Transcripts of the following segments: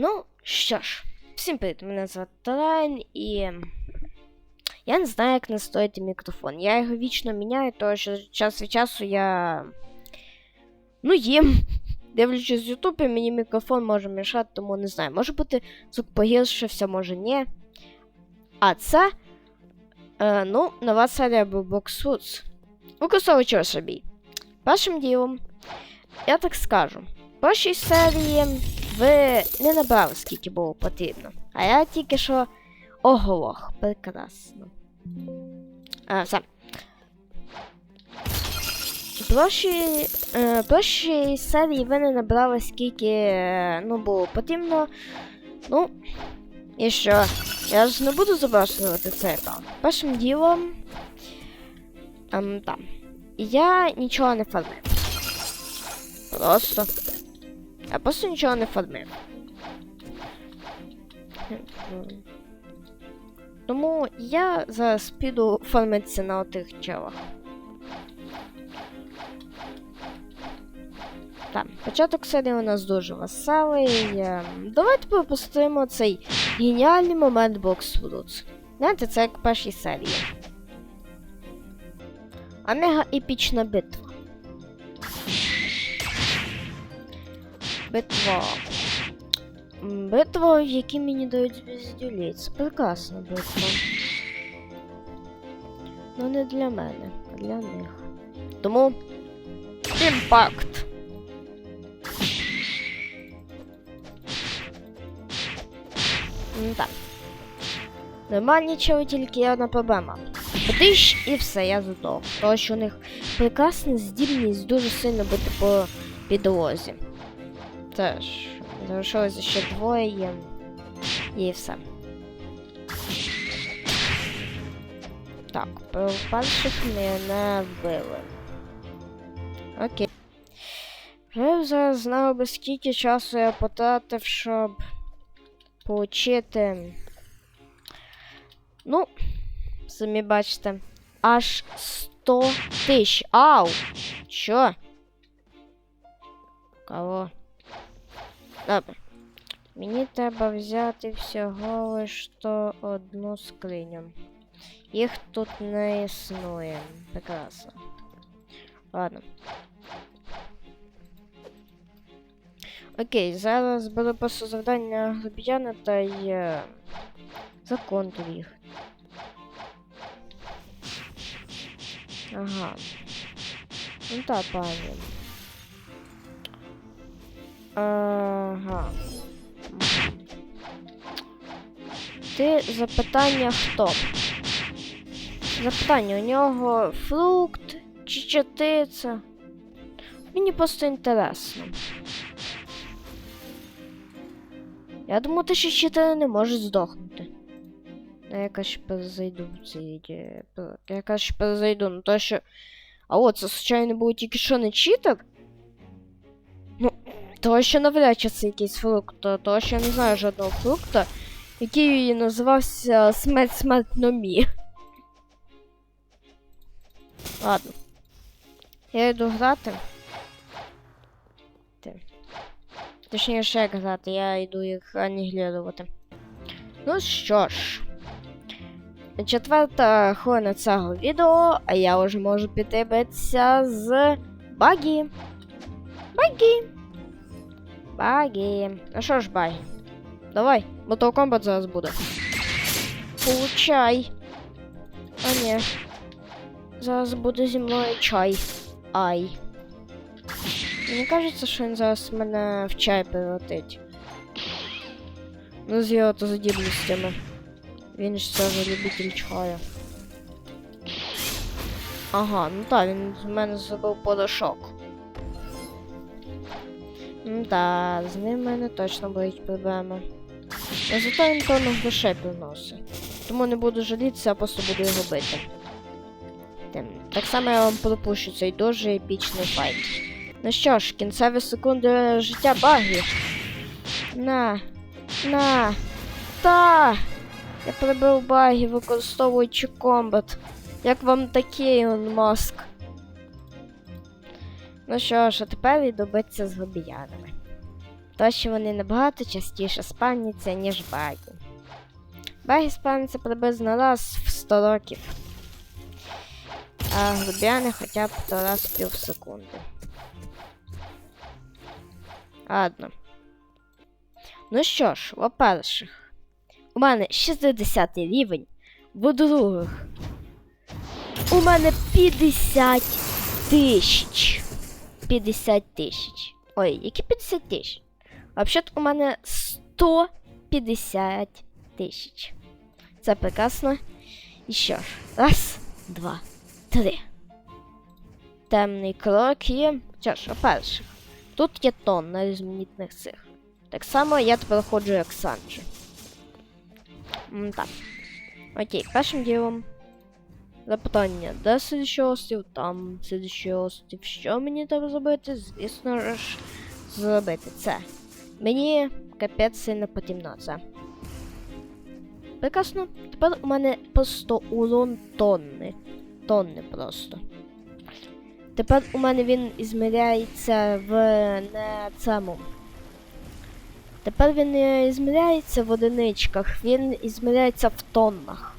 Ну, що ж, всім привіт, мене звати Тарайн, і я не знаю, як настроїти мікрофон. Я його вічно міняю, тому що час від часу я. Ну, їм. Дивлячись з Ютубі, мені мікрофон може мішати, тому не знаю. Може бути звук погіршився, може ні. А це. Е, ну, нова серія Box Foods. Використовуючи собі. Першим ділом, я так скажу. Першій серії ви не набрали, скільки було потрібно. А я тільки що оголох. Прекрасно. А, все. В е, серії ви не набрали, скільки е, ну, було потрібно. Ну, і що? Я ж не буду заброшувати цей аккаунт. Першим ділом. Ем, там. Я нічого не фармив. Просто. Я просто нічого не фармив. Тому я зараз піду фармитися на отих челах. Так, початок серії у нас дуже веселий. Ем, Давайте пропустимо цей геніальний момент Box Fruits. Знаєте, це як першій серії. А мега епічна битва. Битва. Битва, в якій мені дають звіздюлі. Це прекрасна битва. Ну не для мене, а для них. Тому. Імпакт! Так. Нормальні чого тільки є одна проблема. Бдиш і все, я здох. Тому що у них прекрасна здібність дуже сильно бити по підлозі. Теж, залишилося ще двоє. І все. Так, перших мене вбили. Окей. Я зараз знав би скільки часу я потратив, щоб получити. Ну, самі бачите, аж 100 тисяч. Ау! Що? Кого? Добре. Мені треба взяти всього лиш то одну скриню. Їх тут не існує. Прекрасно. Ладно. Окей, зараз беру просто завдання грубіяна та й е, законтур їх. Ага. Ну так, пані. Ага. Ти запитання хто? Запитання у нього фрукт чи чатиця? Мені просто інтересно. Я думаю, ти ще чотири не можеш здохнути. Я якось перезайду в ці. пер- Я якось перезайду, ну то що. А от, це случайно був тільки що не читер? Того що навряд чи це якийсь фрукт, то- того що я не знаю жодного фрукта, який називався смерть смерть номі. Ладно. Я йду грати. Ти. Точніше, як грати, я йду їх анігілювати. Ну що ж. Четверта хвилина цього відео, а я вже можу піти битися з Багі. Багі. Багі. Ну що ж, Багі? Давай, Mortal Kombat зараз буде. Получай. А ні. Зараз буде зі мною чай. Ай. Мені кажеться, що він зараз мене в чай превратить. Ну, з його то здібностями. Він ж все ж любитель чаю. Ага, ну так, він з мене зробив порошок. Так, з ним в мене точно будуть проблеми. А зато він тонну грошей приносить. Тому не буду жалітися, а просто буду його бити. Тим. Так само я вам пропущу цей дуже епічний файт. Ну що ж, кінцеві секунди життя баги. На. На. Та. Я прибив баги, використовуючи комбат. Як вам такий он мозк? Ну що ж, а тепер добиться з гобіянами. то що вони набагато частіше спавняться, ніж баги. Баги спавняться приблизно раз в 100 років. А грубіани хоча б то раз в пів секунди. Ладно. Ну що ж, по-перших, у мене 60 рівень, по-других, у мене 50 тисяч. 50 тисяч. Ой, які 50 тисяч? Взагалі у мене 150 тисяч. Це прекрасно. І що ж, раз, два, три. Темний крок є. Що ж, по-перше, тут є тонна різноманітних цих. Так само я тепер ходжу як Санджі. Так. Окей, першим ділом. Запитання, де слідчий острів? Там слідчий острів. Що мені треба зробити? Звісно ж, зробити це. Мені капець сильно потрібно це. Прекрасно. Тепер у мене просто урон тонни. Тонни просто. Тепер у мене він ізміряється в не цьому. Тепер він не ізміряється в одиничках, він ізміряється в тоннах.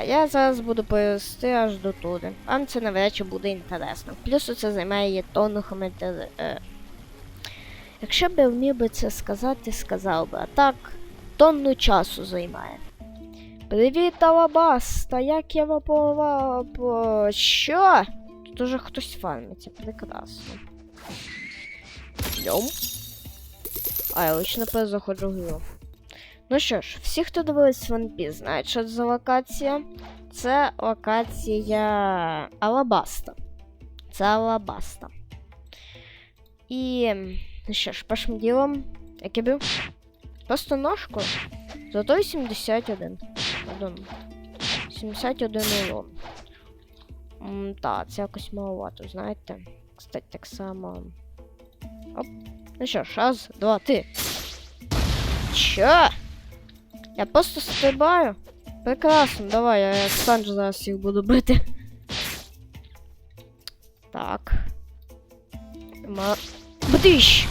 А я зараз буду повести аж до туди. Вам це навряд чи буде інтересно. Плюс це займає тонну коментарів. Е. Якщо б я вмів би це сказати, сказав би. А так, тонну часу займає. Привіт, Алабаста! Як я вапова... по... Що? Тут уже хтось фармиться, прекрасно. Йом. А, я лише напевно заходжу в гру. Ну що ж, всі, хто дивились One Piece, знають, що це за локація. Це локація Алабаста. Це Алабаста. І. Ну що ж, першим ділом, я бив? Просто ножку. Зато 71. Один. 71 урон. М, Так, це якось маловато, знаєте. Кстати, так само. Оп. Ну що ж, раз, два, три. Чо? Я просто стрибаю. Прекрасно, давай, я як Санж зараз їх буду бити. Так. Ма... Бдищ!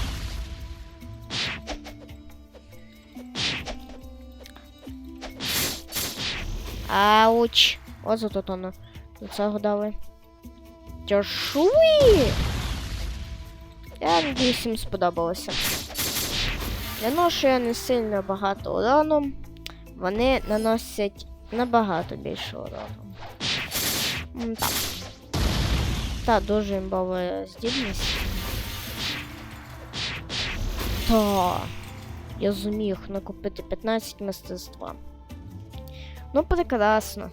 Ауч! От зато воно. До цього дали. Тяжуй! Я надіюсь, їм сподобалося. Я ношу я не сильно багато урону. Вони наносять набагато більше урону. Так. Та дуже імбова здібність. Та. Я зуміг накупити 15 мистецтва. Ну, прекрасно.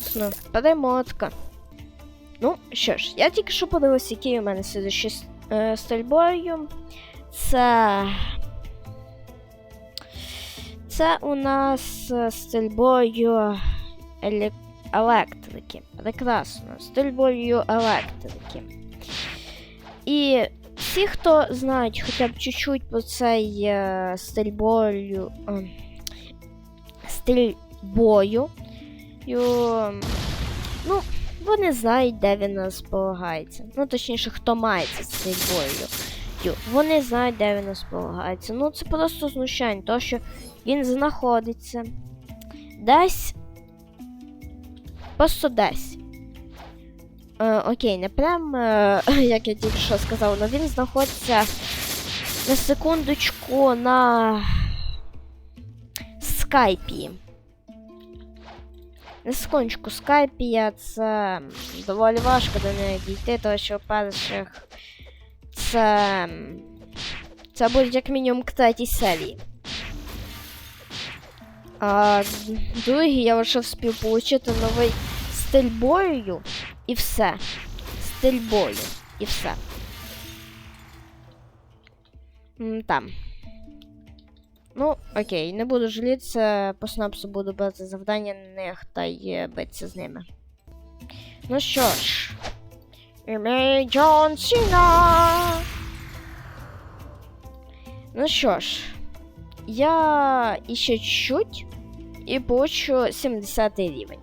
Сно, перемотка. Ну, що ж, я тільки що подивився, який у мене слідчий е, стрільбою. Це. Це у нас е, стрільбою еле... електрики. Прекрасно. Стрільбою електрики. І всі, хто знають хоча б чуть-чуть про цей е, стрільбою. Е, стрільбою. Ну, вони знають, де він розполагається. Ну, точніше, хто мається з стрільбою. Вони знають, де він розполагається. Ну, це просто знущання, тому що він знаходиться десь. Просто десь. Е, окей, не прям, е, як я тільки що сказав, але він знаходиться на секундочку на скайпі. На секундочку, скайпія це доволі важко до неї дійти, тому що перших це. Це буде як мінімум к третій серії. А другий я вже вспів отримати новий стиль бою і все. Стиль бою і все. Там. Ну, окей, не буду жалітися, по снапсу буду брати завдання на них та й битися з ними. Ну що ж. Імей Джон Сіна! Ну що ж, я іще чуть і получу 70 рівень.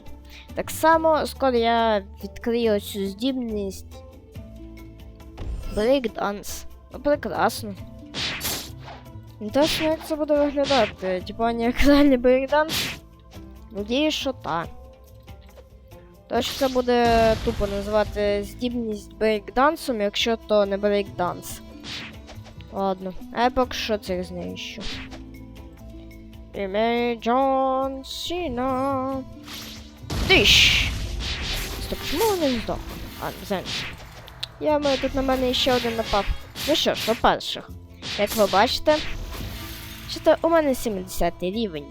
Так само, скоро я відкрию цю здібність брейкданс. Ну, прекрасно. Інтересно, як це буде виглядати? Типа як реальний брейкданс? Надіюсь, що так. То що це буде тупо називати здібність брейкдансом, якщо то не брейкданс. Ладно, а я поки що це знищу. Ім'я Джон Сіна. Тиш! Стоп, чому вони не здохли? А. Я маю тут на мене ще один напав. Ну що ж, по-перше, як ви бачите, що то у мене 70 рівень.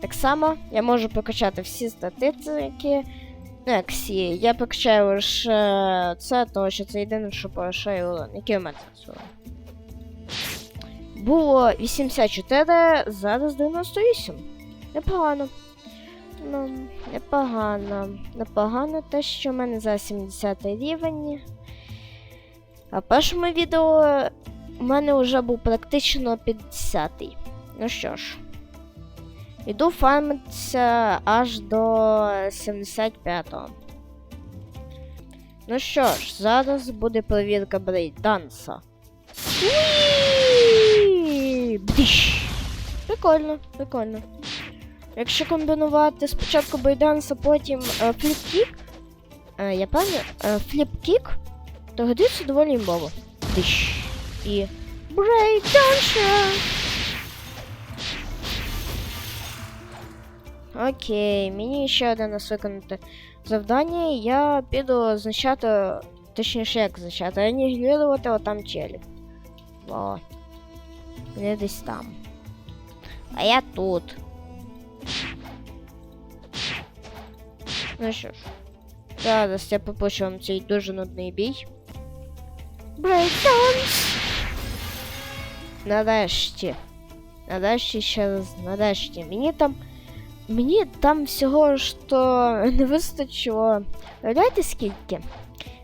Так само я можу прокачати всі статистики. Ну, як всі. Я прокачаю лише це, тому що це єдине, що порушає урон. Який у мене урон? Було 84, зараз 98. Непогано. Ну, непогано. Непогано те, що в мене зараз 70 рівень. А в першому відео у мене вже був практично 50-й. Ну що ж. Іду фармитися аж до 75-го. Ну що ж, зараз буде перевірка брейданса. Бдіш! Прикольно, прикольно. Якщо комбінувати спочатку брейданса, потім е, фліп-кік, е, я певна, е, фліп-кік, то годиться доволі імбово. Диш. І брейданша! Окей, мені ще одне нас виконати завдання, я піду знищати, точніше як знищати, анігілювати отам челів. О. Вони десь там. А я тут. Ну що ж. Зараз я попущу вам цей дуже нудний бій. Брейкданс! Нарешті. Нарешті ще раз, нарешті. Мені там. Мені там всього ж то не вистачило. Уявляєте скільки?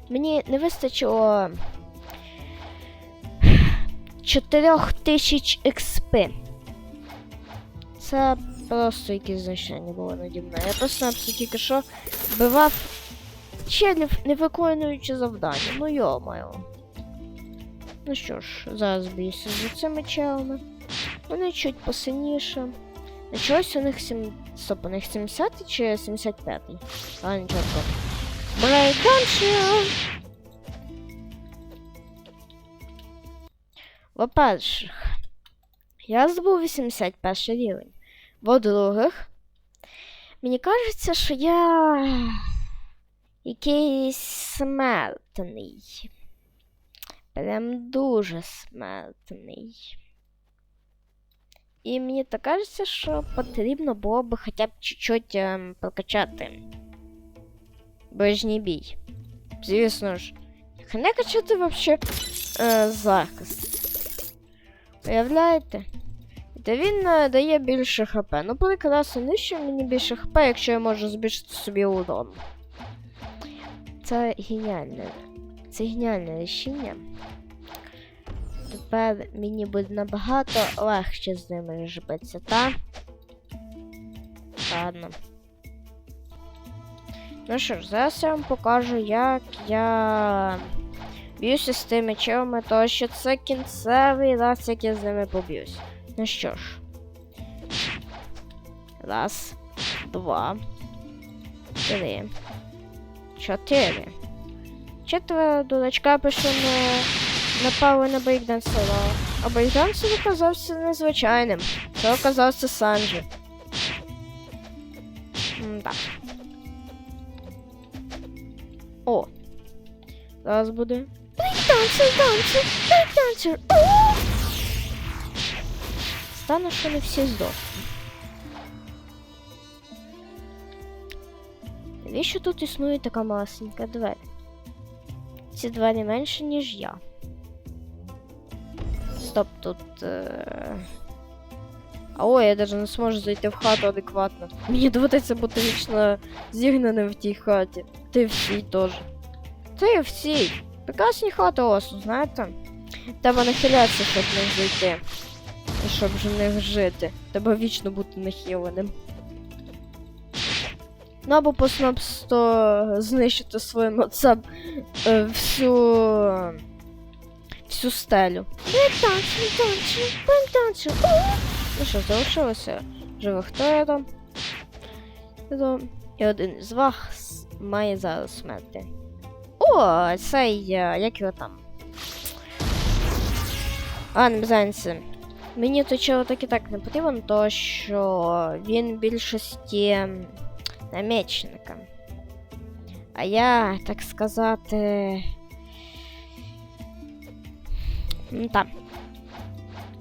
Мені не вистачило 4000 XP. Це просто якесь значення було наді мною. Я просто тільки що вбивав челів, не виконуючи завдання. Ну йо-моє. Ну що ж, зараз б'юся з цими челами. Вони чуть посильніше. А чогось у них 7... Стоп, у них 70 чи 75? А, нічого такого. Во-перших, я здобув 81 рівень. Во-других, мені кажеться, що я якийсь смертний. Прям дуже смертний. І мені так кажеться, що потрібно було б хоча б чуть-чуть ем, прокачати ближній бій. Звісно ж, не качати вообще е, захист. Уявляєте? Та він е, дає більше хп. Ну, прекрасно, нижче мені більше хп, якщо я можу збільшити собі урон. Це геніальне. Це геніальне рішення. Тепер мені буде набагато легше з ними жбитися, та? Ладно. Ну що ж, зараз я вам покажу, як я б'юся з тими челами, тому що це кінцевий раз, як я з ними поб'юсь. Ну що ж. Раз, два, три, чотири. Четверо дурачка пишу на напали на брейкдансера. А брейкдансер оказався незвичайним. Це оказався Санджі. Так. О! Зараз буде. Дансер, брейкдансер! О! Стане, що не всі здохли. Навіщо тут існує така масенька двері? Ці двері менше, ніж я. Стоп, тут. Е... А ой, я даже не зможу зайти в хату адекватно. Мені доведеться бути вічно зігнаним в тій хаті. Ти в цій теж. Ти в. Прекрасні хати осу, знаєте? Треба нахилятися, щоб них зайти. І щоб в них жити. Треба вічно бути нахиленим. Ну або просто знищити своїм отцем е, всю всю стелю. Ну що, залишилося живих троє. Там. І один із вас має зараз смерти. О, цей, е, як його там. А, не безразниці. Мені той чоло так і так не потрібен, то що він більшості намічника. А я, так сказати. Ну, так.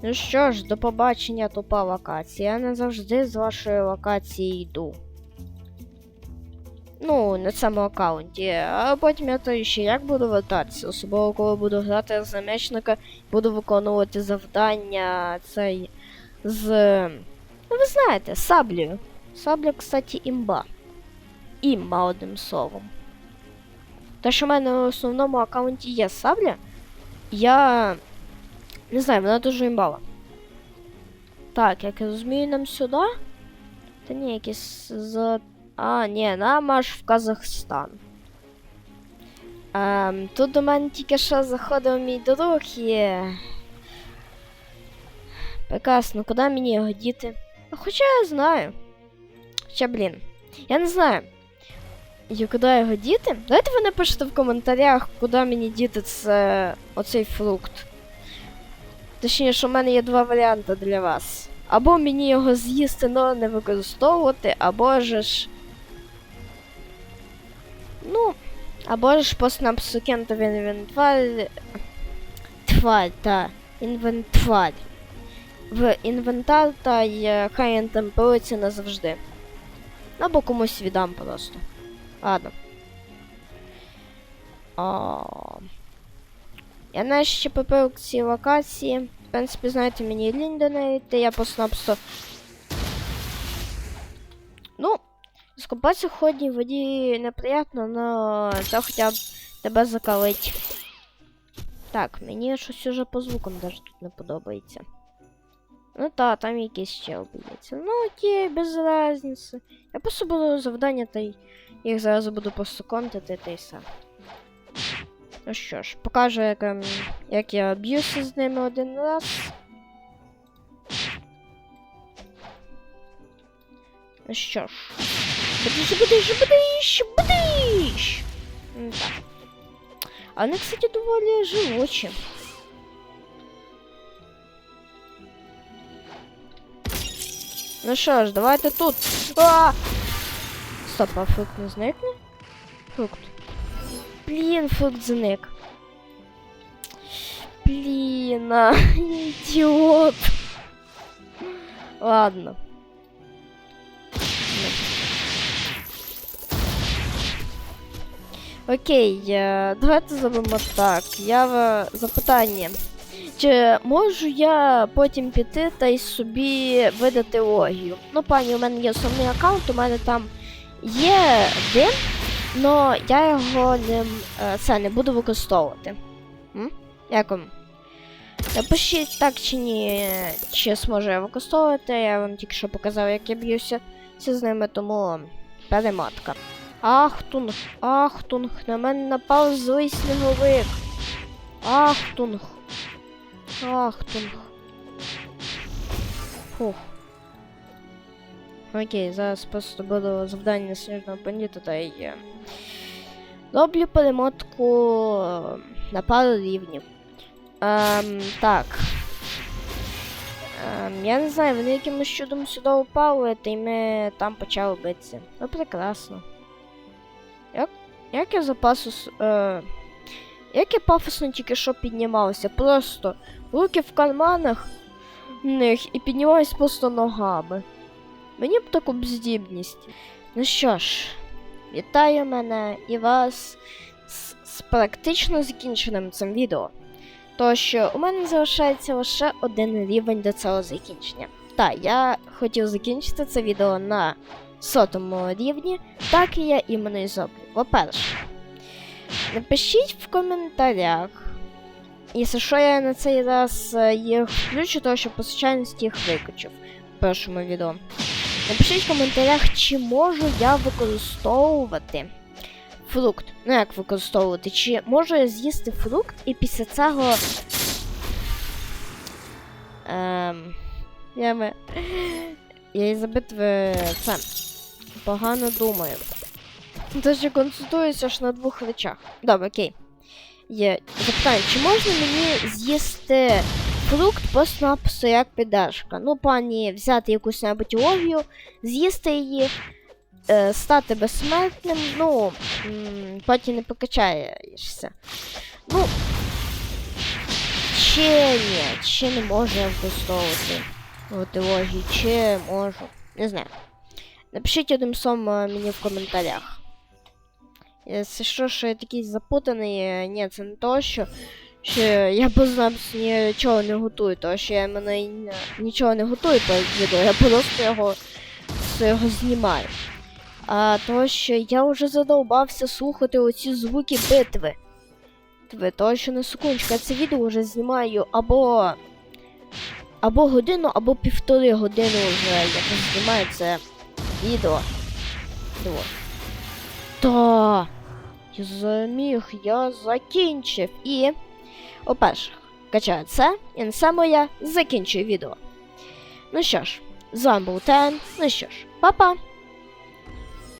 Ну що ж, до побачення, тупа локація. Я не завжди з вашої локації йду. Ну, на цьому аккаунті. А потім я то ще як буду вертатися, особливо коли буду грати з намічника, буду виконувати завдання цей з. Ну, ви знаєте, саблею. Сабля, кстати, імба. Імба одним словом. Те, що в мене на основному аккаунті є сабля, я. Не знаю, вона дуже імбала. Так, як я розумію, нам сюди. Та ні, якісь з. А, ні, нам аж в Казахстан. Ем, тут до мене тільки що заходив мій друг і. Прекрасно, куди мені його діти? Хоча я знаю. Хоча, блін. Я не знаю. І куди його діти? Давайте ви напишете в коментарях, куди мені діти це оцей фрукт. Точніше, у мене є два варіанти для вас. Або мені його з'їсти, але не використовувати, або ж. Ну, або ж просто нам сукенти в інвентар. Тварь, та. Інвентар. В інвентар та й хай пилиться назавжди. Або комусь віддам просто. Ладно. О. Я навіть ще попив к цій локації. В принципі, знаєте, мені лінь до неї йти, я просто-напросто. Ну, скупатися в воді неприємно, но це хоча б тебе закалить. Так, мені щось уже по звукам даже тут не подобається. Ну та, там якийсь чел б'ється. Ну окей, без разниці. Я просто буду завдання та й їх зараз буду просто контити та й все. Ну що ж, покажу, як, ем, як я б'юся з ними один раз. Ну що ж. Будиш, будиш, будиш, будиш! Ну, так. А вони, кстати, доволі живучі. Ну що ж, давайте тут. А! Стоп, а фрукт не зникне? Фрукт. Блін, фрукт зник. Блін, а, я ідіот. Ладно. Окей, е, давайте зробимо так. Я в запитання. Чи можу я потім піти та й собі видати логію? Ну, пані, у мене є основний аккаунт, у мене там є дим, але я його не, е, це не буду використовувати. М? Як вам? Напишіть так чи ні, чи зможу я використовувати. Я вам тільки що показав, як я б'юся з ними, тому перемотка. Ахтунг, ахтунг, на мене напав злий сніговик. Ахтунг. Ахтунг. Фух. Окей, зараз просто буду завдання сніжного бандита та й. е, Роблю перемотку е, на пару рівнів. Ем, так. Ем, я не знаю, вони якимось чудом сюди упали, та й ми там почали битися. Ну, прекрасно. Як, я запасу. Е, як я пафосно тільки що піднімався, просто руки в карманах них і піднімаюсь просто ногами. Мені б таку б здібність. Ну що ж, вітаю мене і вас з, з практично закінченим цим відео. То що у мене залишається лише один рівень до цього закінчення. Так, я хотів закінчити це відео на сотому рівні, так і я і зроблю. По-перше, напишіть в коментарях. Якщо що я на цей раз е, їх включу, тому що по случайності їх викачив в першому відео. Напишіть в коментарях, чи можу я використовувати фрукт. Ну як використовувати? Чи можу я з'їсти фрукт і після цього Ем, я ми. Я із-за битви це погано думаю. Тож я концентруюся аж на двох речах. Добре, окей. Є запитання, чи можна мені з'їсти фрукт просто-напросто як піддержка? Ну, пані, взяти якусь небудь логію, з'їсти її, е, стати безсмертним, ну, потім не покачаєшся. Ну, ще ні, ще не можу я використовувати логії, чи можу. Не знаю. Напишіть одним словом е, мені в коментарях. Якщо що, що я такий запутаний, е, ні, це не то, що, що я познався нічого не готую, тому що я мене нічого не готую перед відео, я просто його, його знімаю. А то, що я вже задовбався слухати оці звуки битви. Тви, то що на секундочку, я це відео вже знімаю або. Або годину, або півтори години вже я знімаю це відео. Відео. Та. Я заміг, я закінчив. І. По-перше, качаю це, і на саме я закінчую відео. Ну що ж, з вами був Тен. Ну що ж, па-па!